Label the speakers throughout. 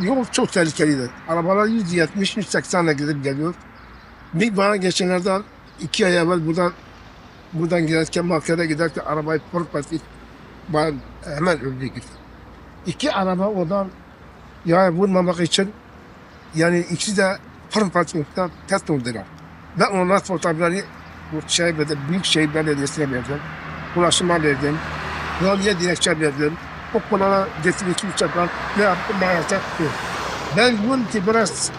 Speaker 1: yol çok tehlikeliydi. Arabalar 170-180 ile gidip geliyor. Bir bana geçenlerde iki ay evvel buradan buradan giderken markete giderken arabayı pırpatı ben hemen öldü gitti. İki araba oradan yani vurmamak için yani ikisi de pırpatılıktan test oldular. Ben onlar fotoğrafları bu şey verdim, büyük şehir belediyesine verdim. Ulaşıma verdim. Yolya dilekçe verdim. Getirip iki uçaklar ne yaptım ben yok. Ben bunun ki biraz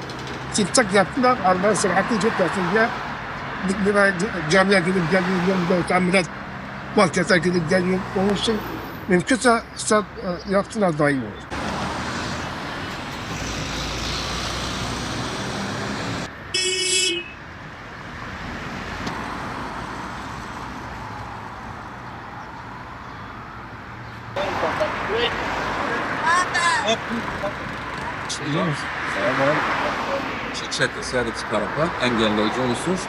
Speaker 1: çıkacak yaptılar. Allah'ın sıhhatini çok yaptım diye. Bir, camiye gidip geliyorum. Yolda tamirat markete gidip geliyorum. Onun için mümkünse e, yaptılar daha iyi olur.
Speaker 2: Çetresi her iki tarafa engelleyici unsur.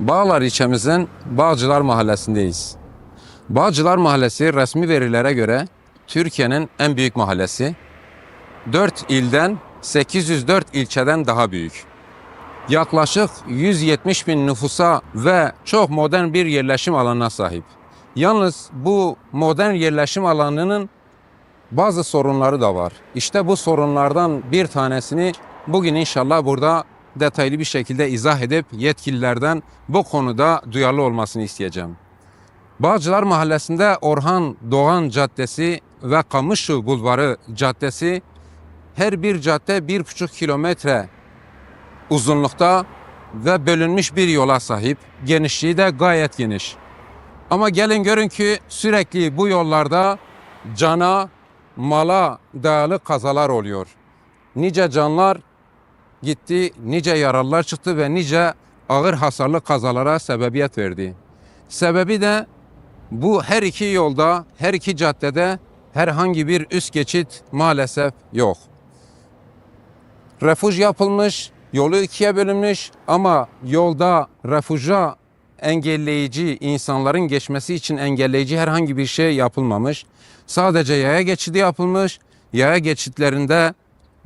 Speaker 2: Bağlar ilçemizin Bağcılar Mahallesi'ndeyiz. Bağcılar Mahallesi resmi verilere göre Türkiye'nin en büyük mahallesi. 4 ilden 804 ilçeden daha büyük. Yaklaşık 170 bin nüfusa ve çok modern bir yerleşim alanına sahip. Yalnız bu modern yerleşim alanının bazı sorunları da var. İşte bu sorunlardan bir tanesini bugün inşallah burada detaylı bir şekilde izah edip yetkililerden bu konuda duyarlı olmasını isteyeceğim. Bağcılar Mahallesi'nde Orhan Doğan Caddesi ve Kamışlı Bulvarı Caddesi her bir cadde bir buçuk kilometre uzunlukta ve bölünmüş bir yola sahip. Genişliği de gayet geniş. Ama gelin görün ki sürekli bu yollarda cana, mala dayalı kazalar oluyor. Nice canlar gitti, nice yaralılar çıktı ve nice ağır hasarlı kazalara sebebiyet verdi. Sebebi de bu her iki yolda, her iki caddede herhangi bir üst geçit maalesef yok. Refuj yapılmış, yolu ikiye bölünmüş ama yolda refuja engelleyici, insanların geçmesi için engelleyici herhangi bir şey yapılmamış. Sadece yaya geçidi yapılmış. Yaya geçitlerinde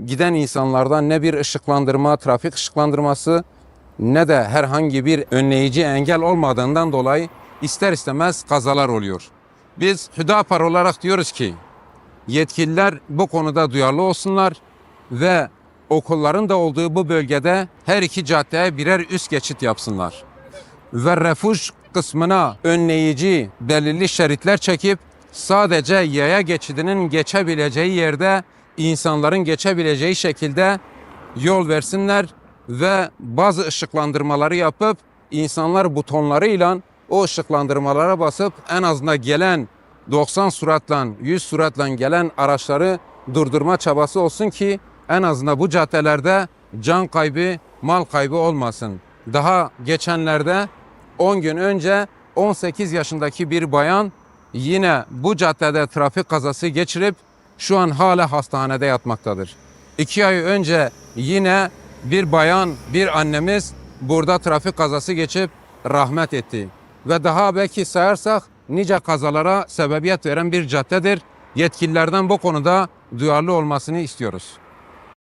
Speaker 2: giden insanlardan ne bir ışıklandırma, trafik ışıklandırması ne de herhangi bir önleyici engel olmadığından dolayı ister istemez kazalar oluyor. Biz Hüdapar olarak diyoruz ki yetkililer bu konuda duyarlı olsunlar ve okulların da olduğu bu bölgede her iki caddeye birer üst geçit yapsınlar. Ve refuj kısmına önleyici belirli şeritler çekip sadece yaya geçidinin geçebileceği yerde insanların geçebileceği şekilde yol versinler ve bazı ışıklandırmaları yapıp insanlar butonlarıyla o ışıklandırmalara basıp en azından gelen 90 suratla 100 suratla gelen araçları durdurma çabası olsun ki en azından bu caddelerde can kaybı, mal kaybı olmasın. Daha geçenlerde 10 gün önce 18 yaşındaki bir bayan yine bu caddede trafik kazası geçirip şu an hala hastanede yatmaktadır. İki ay önce yine bir bayan, bir annemiz burada trafik kazası geçip rahmet etti. Ve daha belki sayarsak nice kazalara sebebiyet veren bir caddedir. Yetkililerden bu konuda duyarlı olmasını istiyoruz.